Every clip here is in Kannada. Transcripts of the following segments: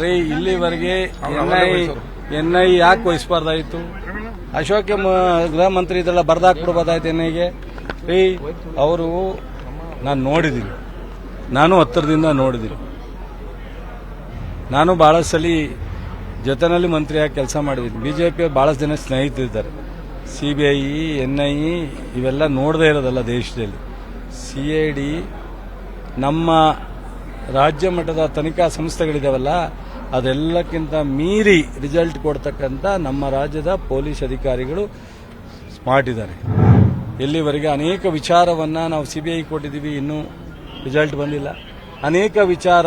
ರೀ ಇಲ್ಲಿವರೆಗೆ ಎನ್ ಐ ಎನ್ ಐ ಯಾಕೆ ವಹಿಸಬಾರ್ದಾಯ್ತು ಅಶೋಕ್ ಮ- ಗೃಹ ಮಂತ್ರಿ ಇದೆಲ್ಲ ಬರ್ದಾಕ್ಬಿಡ್ಬೋದಾಯ್ತು ಎನ್ ಐಗೆ ರೀ ಅವರು ನಾನು ನೋಡಿದ್ದೀನಿ. ನಾನು ಹತ್ತಿರದಿಂದ ನೋಡಿದ್ದೀನಿ. ನಾನು ಬಹಳ ಸಲ ಜೊತೆನಲ್ಲಿ ಮಂತ್ರಿಯಾಗಿ ಕೆಲಸ ಮಾಡಿದ್ದೀನಿ. ಬಿಜೆಪಿ ಭಾಳಷ್ಟು ಜನ ಸ್ನೇಹಿತರಿದ್ದಾರೆ. C B I N I ಇವೆಲ್ಲ ನೋಡದೇ ಇರೋದಲ್ಲ ದೇಶದಲ್ಲಿ. ಸಿ ಐ ಡಿ ನಮ್ಮ ರಾಜ್ಯ ಮಟ್ಟದ ತನಿಖಾ ಸಂಸ್ಥೆಗಳಿದಾವಲ್ಲ, ಅದೆಲ್ಲಕ್ಕಿಂತ ಮೀರಿ ರಿಸಲ್ಟ್ ಕೊಡ್ತಕ್ಕಂಥ ನಮ್ಮ ರಾಜ್ಯದ ಪೊಲೀಸ್ ಅಧಿಕಾರಿಗಳು ಸ್ಮಾರ್ಟ್ ಇದ್ದಾರೆ. ಇಲ್ಲಿವರೆಗೆ ಅನೇಕ ವಿಚಾರವನ್ನು ನಾವು ಸಿ ಬಿ ಐ ಕೊಟ್ಟಿದ್ದೀವಿ, ಇನ್ನೂ ರಿಸಲ್ಟ್ ಬಂದಿಲ್ಲ. ಅನೇಕ ವಿಚಾರ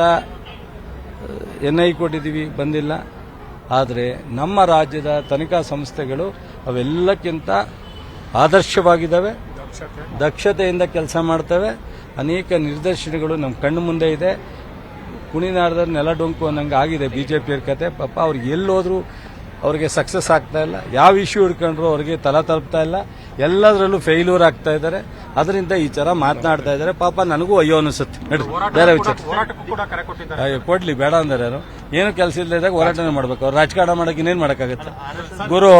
ಎನ್ ಐ ಕೊಟ್ಟಿದ್ದೀವಿ, ಬಂದಿಲ್ಲ. ಆದರೆ ನಮ್ಮ ರಾಜ್ಯದ ತನಿಖಾ ಸಂಸ್ಥೆಗಳು ಅವೆಲ್ಲಕ್ಕಿಂತ ಆದರ್ಶವಾಗಿದ್ದಾವೆ. ದಕ್ಷತೆಯಿಂದ ಕೆಲಸ ಮಾಡ್ತವೆ. ಅನೇಕ ನಿದರ್ಶನಗಳು ನಮ್ಮ ಕಣ್ಣು ಮುಂದೆ ಇದೆ. ಕುಣಿನಾಡದ ನೆಲ ಡೊಂಕು ಅನ್ನಂಗೆ ಆಗಿದೆ ಬಿ ಜೆ ಪಿಯವ್ರ ಕತೆ. ಪಾಪ ಅವ್ರಿಗೆ ಎಲ್ಲೋದ್ರೂ ಅವ್ರಿಗೆ ಸಕ್ಸಸ್ ಆಗ್ತಾ ಇಲ್ಲ. ಯಾವ ಇಶ್ಯೂ ಹಿಡ್ಕೊಂಡ್ರು ಅವ್ರಿಗೆ ತಲೆ ತಲುಪ್ತಾ ಇಲ್ಲ. ಎಲ್ಲದರಲ್ಲೂ ಫೇಲ್ಯೂರ್ ಆಗ್ತಾ ಇದ್ದಾರೆ. ಅದರಿಂದ ಈ ಥರ ಮಾತನಾಡ್ತಾ ಇದ್ದಾರೆ. ಪಾಪ ನನಗೂ ಅಯ್ಯೋ ಅನಿಸುತ್ತೆ. ಬೇರೆ ವಿಚಾರ. ಕೊಡ್ಲಿ ಬೇಡ ಅಂದ್ರೆ ಯಾರು. ಏನು ಕೆಲಸ ಇಲ್ಲದಾಗ ಹೋರಾಟನೇ ಮಾಡ್ಬೇಕು. ಅವ್ರು ರಾಜಕಾರಣ ಮಾಡಕ್ಕೆ ಇನ್ನೇನು ಮಾಡೋಕ್ಕಾಗತ್ತೆ? ಗುರು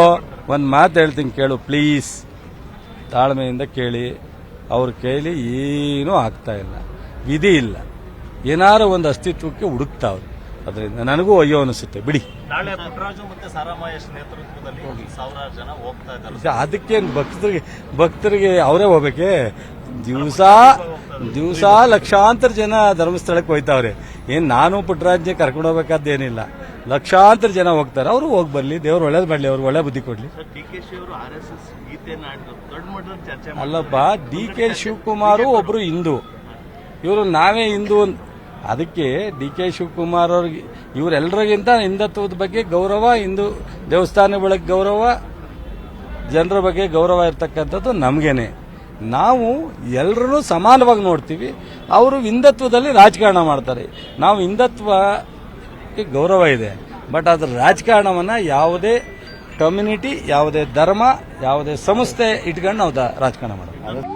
ಒಂದು ಮಾತು ಹೇಳ್ತೀನಿ ಕೇಳು ಪ್ಲೀಸ್ ತಾಳ್ಮೆಯಿಂದ ಕೇಳಿ. ಅವ್ರ ಕೈಲಿ ಏನೂ ಆಗ್ತಾ ಇಲ್ಲ. ವಿಧಿ ಇಲ್ಲ. ಏನಾರು ಒಂದು ಅಸ್ತಿತ್ವಕ್ಕೆ ಹುಡುಕ್ತಾವ್ರು ಅದರಿಂದ ನನಗೂ ಅಯ್ಯೋ ಅನಿಸುತ್ತೆ. ಬಿಡಿ. ನಾಳೆ ಪುಟ್ಟರಾಜು ಮತ್ತೆ ಸಾರಾ ಮಹೇಶ್ ನೇತೃತ್ವದಲ್ಲಿ ಸಾವಿರಾರು ಜನ ಹೋಗ್ತಾ ಇದ್ದಾರೆ. ಇದು ಅದಕ್ಕೇನು ಭಕ್ತರಿಗೆ ಭಕ್ತರಿಗೆ ಅವರೇ ಹೋಗ್ಬೇಕೆ? ದಿವಸ ದಿವಸ ಲಕ್ಷಾಂತರ ಜನ ಧರ್ಮಸ್ಥಳಕ್ಕೆ ಹೋಯ್ತಾವ್ರೆ. ಏನ್ ನಾನು ಪುಟ್ಟರಾಜ್ಯ ಕರ್ಕೊಂಡು ಹೋಗ್ಬೇಕಾದ್ದೇನಿಲ್ಲ ಲಕ್ಷಾಂತರ ಜನ ಹೋಗ್ತಾರೆ. ಅವರು ಹೋಗಿ ಬರ್ಲಿ ದೇವ್ರು ಒಳ್ಳೇದು ಮಾಡಲಿ ಅವ್ರು ಒಳ್ಳೆ ಬುದ್ಧಿ ಕೊಡ್ಲಿ. ಅಲ್ಲಪ್ಪ ಡಿ ಕೆ ಶಿವಕುಮಾರು ಒಬ್ರು ಹಿಂದೂ. ಇವರು ನಾವೇ ಹಿಂದೂ ಅಂತ- ಅದಕ್ಕೆ ಡಿ ಕೆ ಶಿವಕುಮಾರ್ ಅವ್ರಿಗೆ ಇವರೆಲ್ಲರಿಗಿಂತ ಹಿಂದುತ್ವದ ಬಗ್ಗೆ ಗೌರವ ಹಿಂದೂ ದೇವಸ್ಥಾನಗಳ ಗೌರವ ಜನರ ಬಗ್ಗೆ ಗೌರವ ಇರ್ತಕ್ಕಂಥದ್ದು ನಮಗೇನೆ. ನಾವು ಎಲ್ಲರೂ ಸಮಾನವಾಗಿ ನೋಡ್ತೀವಿ. ಅವರು ಹಿಂದತ್ವದಲ್ಲಿ ರಾಜಕಾರಣ ಮಾಡ್ತಾರೆ. ನಾವು ಹಿಂದುತ್ವಕ್ಕೆ ಗೌರವ ಇದೆ. ಬಟ್ ಅದರ ರಾಜಕಾರಣವನ್ನು ಯಾವುದೇ ಕಮ್ಯುನಿಟಿ, ಯಾವುದೇ ಧರ್ಮ, ಯಾವುದೇ ಸಂಸ್ಥೆ ಇಟ್ಕೊಂಡು ನಾವು ರಾಜಕಾರಣ ಮಾಡೋದು.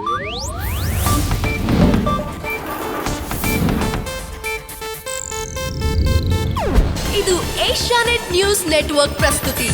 ಇದು ಏಷ್ಯಾನೆಟ್ ನ್ಯೂಸ್ ನೆಟ್ವರ್ಕ್ ಪ್ರಸ್ತುತಿ.